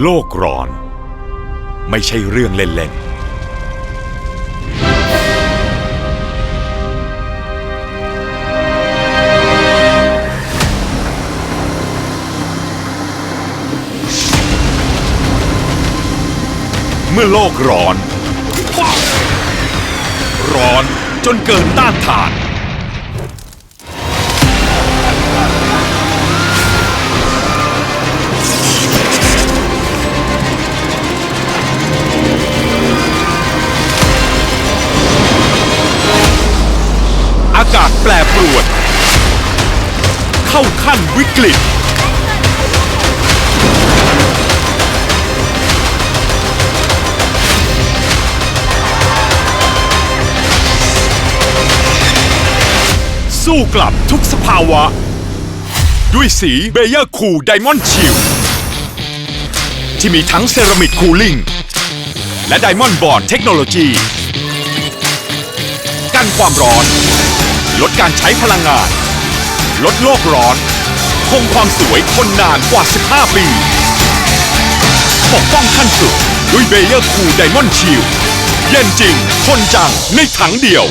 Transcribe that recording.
โลกร้อน ไม่ใช่เรื่องเล่น ๆ เมื่อโลกร้อน ร้อนจนเกินต้านทานากาศแปรปรวน เข้าขั้นวิกฤต สู้กลับทุกสภาวะ ด้วยสีเบเยอร์คูลไดมอนด์ชิลที่มีทั้งเซรามิกคูลิ่งและไดมอนด์บอร์ดเทคโนโลยีกันความร้อน ลดการใช้พลังงาน ลดโลกร้อน คงความสวยทนนานกว่า 15 ปีปกป้องขั้นสุดด้วยเบเยอร์คูลไดมอนด์ชิลเย็นจริง ทนจังในถังเดียว